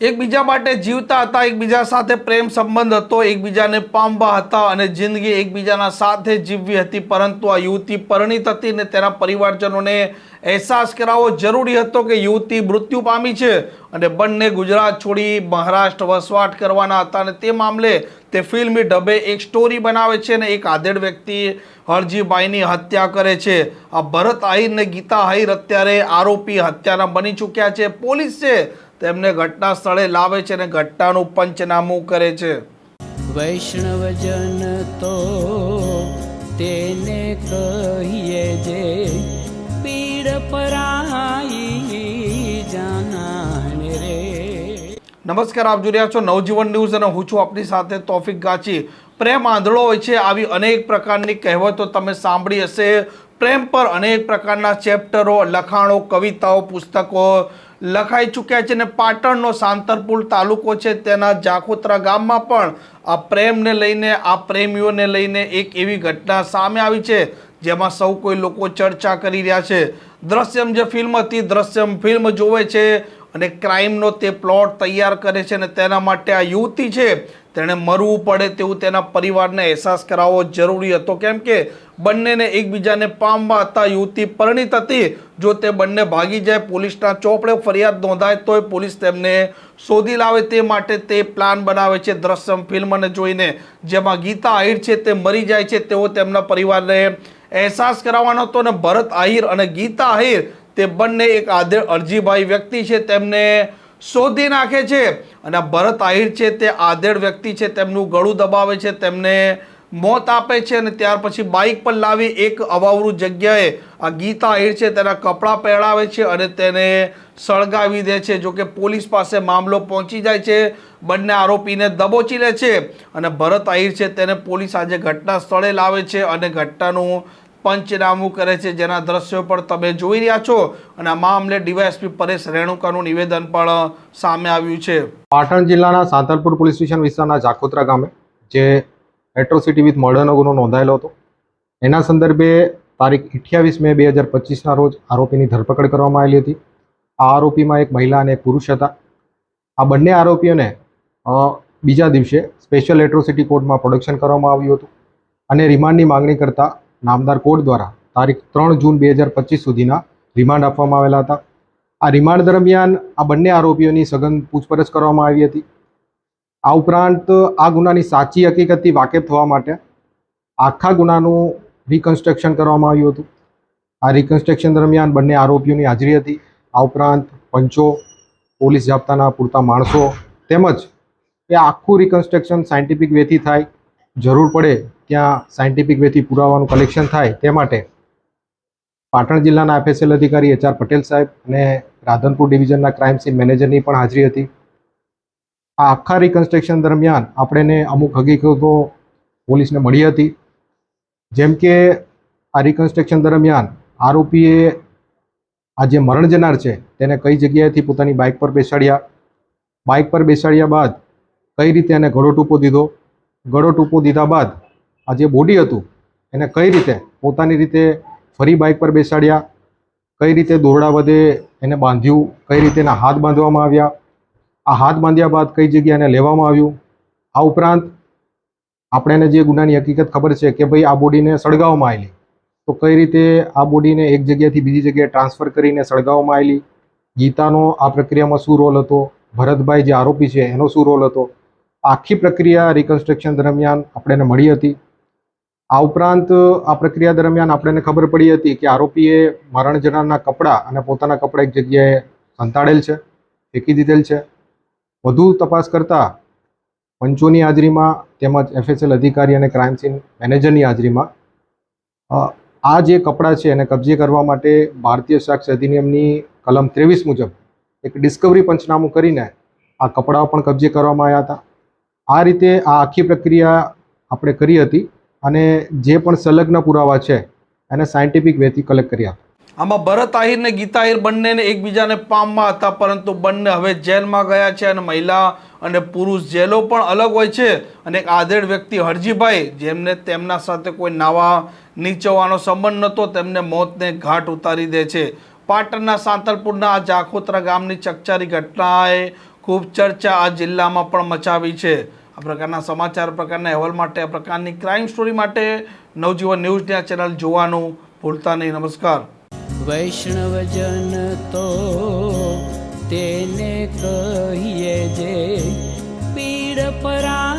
એકબીજા માટે જીવતા હતા, એકબીજા સાથે પ્રેમ સંબંધ હતો, એકબીજાને પામવા હતા અને જિંદગી એકબીજાના સાથે જીવવી હતી. પરંતુ આ યુવતી પરિણીત હતી ને તેના પરિવારજનોને અહેસાસ કરાવવો જરૂરી હતો કે યુવતી મૃત્યુ પામી છે અને બંને ગુજરાત છોડી મહારાષ્ટ્ર વસવાટ કરવાના હતા અને તે મામલે તે ફિલ્મી ઢબે એક સ્ટોરી બનાવે છે અને એક આધેડ વ્યક્તિ હરજીભાઈની હત્યા કરે છે. આ ભરત આહિર ને ગીતા આહિર અત્યારે આરોપી હત્યાના બની ચૂક્યા છે. પોલીસ છે તેમને ઘટના સ્થળે લાવે છે અને ઘટનાનું પંચનામું કરે છે. વૈષ્ણવજન તો તેને કહીએ જે પીડ પરાઈ જાનાને રે. નમસ્કાર આપ જોઈ રહ્યા છો નવજીવન ન્યૂઝ અને હું છું આપની સાથે તોફિક ગાચી. પ્રેમ આંધળો હોય છે આવી અનેક પ્રકારની કહેવતો તમે સાંભળી હશે. પ્રેમ પર અનેક પ્રકારના ચેપ્ટરો લખાણો કવિતાઓ પુસ્તકો લખાઈ ચૂક્યા છે અને પાટણનો સાંતરપુર તાલુકો છે તેના જાખોત્રા ગામમાં પણ આ પ્રેમને લઈને, આ પ્રેમીઓને લઈને એક એવી ઘટના સામે આવી છે, જેમાં સૌ કોઈ લોકો ચર્ચા કરી રહ્યા છે. દ્રશ્યમ જે ફિલ્મ હતી, દ્રશ્યમ ફિલ્મ જોવે છે અને ક્રાઇમનો તે પ્લોટ તૈયાર કરે છે અને તેના માટે આ યુવતી છે, તેણે મરવું પડે તેવું તેના પરિવારને અહેસાસ કરાવવો જરૂરી હતો. કેમ કે બંનેને એકબીજાને પામવા હતા, યુવતી પરણિત હતી. જો તે બંને ભાગી જાય પોલીસના ચોપડે ફરિયાદ નોંધાય તોય પોલીસ તેમને શોધી લાવે તે માટે તે પ્લાન બનાવે છે. દ્રશ્યમ ફિલ્મને જોઈને જેમાં ગીતા આહિર છે તે મરી જાય છે, તેઓ તેમના પરિવારને અહેસાસ કરાવવાનો હતો અને ભરત આહિર અને ગીતા આહિર તે બંને એક આધે અરજીભાઈ વ્યક્તિ છે, તેમને શોધી નાખે છે અને ભરત આહિર છે, તે આધેડ વ્યક્તિ છે, તેમનું ગળું દબાવે છે, તેમને મોત આપે છે અને ત્યાર પછી બાઇક પર લાવી એક અવાવરું જગ્યાએ આ ગીતા આહિર છે, તેના કપડાં પહેરાવે છે અને તેને સળગાવી દે છે. જોકે પોલીસ પાસે મામલો પહોંચી જાય છે, બંને આરોપીને દબોચી લે છે અને ભરત આહિર છે, તેને પોલીસ આજે ઘટના સ્થળે લાવે છે અને ઘટનાનું પંચનામું કરે છે. જેના દ્રશ્યો પણ તમે જોઈ રહ્યા છો. અને આ મામલે ડીવાયએસપી પરેશ રેણુકાનું નિવેદન પણ સામે આવ્યું છે. પાટણ જિલ્લાના સાંતલપુર પોલીસ સ્ટેશન વિસ્તારના જાખોત્રા ગામે, જે એટ્રોસિટી વિથ મર્ડરનો ગુનો નોંધાયેલો હતો. એના સંદર્ભે તારીખ અઠ્યાવીસ મે બે હજાર પચીસના રોજ આરોપીની ધરપકડ કરવામાં આવેલી હતી. આ આરોપીમાં એક મહિલા અને એક પુરુષ હતા. આ બંને આરોપીઓને બીજા દિવસે સ્પેશિયલ એટ્રોસિટી કોર્ટમાં પ્રોડક્શન કરવામાં આવ્યું હતું. અને રિમાન્ડની માંગણી કરતા નામદાર કોર્ટ દ્વારા તારીખ ત્રણ જૂન બે હજાર પચીસ સુધીના રિમાન્ડ આપવામાં આવેલા હતા. આ રિમાન્ડ દરમિયાન આ બંને આરોપીઓની સઘન પૂછપરછ કરવામાં આવી હતી. આ ઉપરાંત આ ગુનાની સાચી હકીકતથી વાકેફ થવા માટે આખા ગુનાનું રિકન્સ્ટ્રક્શન કરવામાં આવ્યું હતું. આ રિકન્સ્ટ્રક્શન દરમિયાન બંને આરોપીઓની હાજરી હતી. આ ઉપરાંત પંચો, પોલીસ જાપ્તાના પૂરતા માણસો તેમજ એ આખું રિકન્સ્ટ્રક્શન સાયન્ટિફિક વેથી થાય જરૂર પડે ત્યાં સાયન્ટિફિક વેથી પુરાવાનું કલેક્શન થાય તે માટે પાટણ જિલ્લાના એફએસએલ અધિકારી એચ આર પટેલ સાહેબ અને રાધનપુર ડિવિઝનના ક્રાઇમ સીન મેનેજરની પણ હાજરી હતી. આ આખા રિકન્સ્ટ્રક્શન દરમિયાન આપણને અમુક હકીકતો પોલીસને મળી હતી. જેમ કે આ રિકન્સ્ટ્રક્શન દરમિયાન આરોપીએ આ જે મરણ જનાર છે તેને કઈ જગ્યાએથી પોતાની બાઇક પર બેસાડ્યા? બાઇક પર બેસાડ્યા બાદ કઈ રીતે એને ઘડો ટૂંકો દીધો? ગળો ટૂંકો દીધા બાદ આ જે બોડી હતું, એને કઈ રીતે, પોતાની રીતે ફરી બાઇક પર બેસાડ્યા, કઈ રીતે દોરડા વધે, એને બાંધ્યું, કઈ રીતે એના હાથ બાંધવામાં આવ્યા, આ હાથ બાંધ્યા બાદ કઈ જગ્યાએ એને લેવામાં આવ્યું, આ ઉપરાંત આપણે જે ગુનાની હકીકત ખબર છે કે ભાઈ આ બોડીને સળગાવવામાં આવેલી, તો કઈ રીતે આ બોડીને એક જગ્યાએથી બીજી જગ્યાએ ટ્રાન્સફર કરીને સળગાવવામાં આવેલી, ગીતાનો આ પ્રક્રિયામાં શું રોલ હતો, ભરતભાઈ જે આરોપી છે એનો શું રોલ હતો આખી પ્રક્રિયા રિકન્સ્ટ્રક્શન દરમિયાન આપણને મળી હતી. આ ઉપરાંત આ પ્રક્રિયા દરમિયાન આપણને ખબર પડી હતી કે આરોપીએ મરણ જનારના કપડાં અને પોતાના કપડાં એક જગ્યાએ સંતાડેલ છે, ફેંકી દીધેલ છે. વધુ તપાસ કરતાં પંચોની હાજરીમાં તેમજ એફએસએલ અધિકારી અને ક્રાઇમ સીન મેનેજરની હાજરીમાં આ જે કપડાં છે એને કબજે કરવા માટે ભારતીય સાક્ષ્ય અધિનિયમની કલમ ત્રેવીસ મુજબ એક ડિસ્કવરી પંચનામું કરીને આ કપડાઓ પણ કબજે કરવામાં આવ્યા હતા. આ રીતે આ આખી પ્રક્રિયા આપણે કરી હતી અને જે પણ સંલગ્ન પુરાવા છે, એને સાયન્ટિફિક વેથી કલેક્ટ કર્યા આમાં ભરત આહિર ને ગીતા આહિર બંનેને એકબીજાને પામમાં હતા, પરંતુ બંને હવે જેલમાં ગયા છે અને મહિલા અને પુરુષ જેલો પણ અલગ હોય છે અને એક આધેડ વ્યક્તિ હરજીભાઈ, જેમને તેમના સાથે કોઈ નાવા નીચવાનો સંબંધ નહોતો, તેમને મોતને ઘાટ ઉતારી દે છે. પાટણના સાંતલપુરના આ જાખોત્રા ગામની ચકચારી ઘટનાએ ખૂબ ચર્ચા આ જિલ્લામાં પણ મચાવી છે. આ પ્રકારના સમાચાર પ્રકારના અહેવાલ માટે, આ પ્રકારની ક્રાઇમ સ્ટોરી માટે નવજીવન ન્યૂઝની આ ચેનલ જોવાનું ભૂલતા નહીં. નમસ્કાર. વૈષ્ણવજન તો તેને કહીએ જે પીડ પરા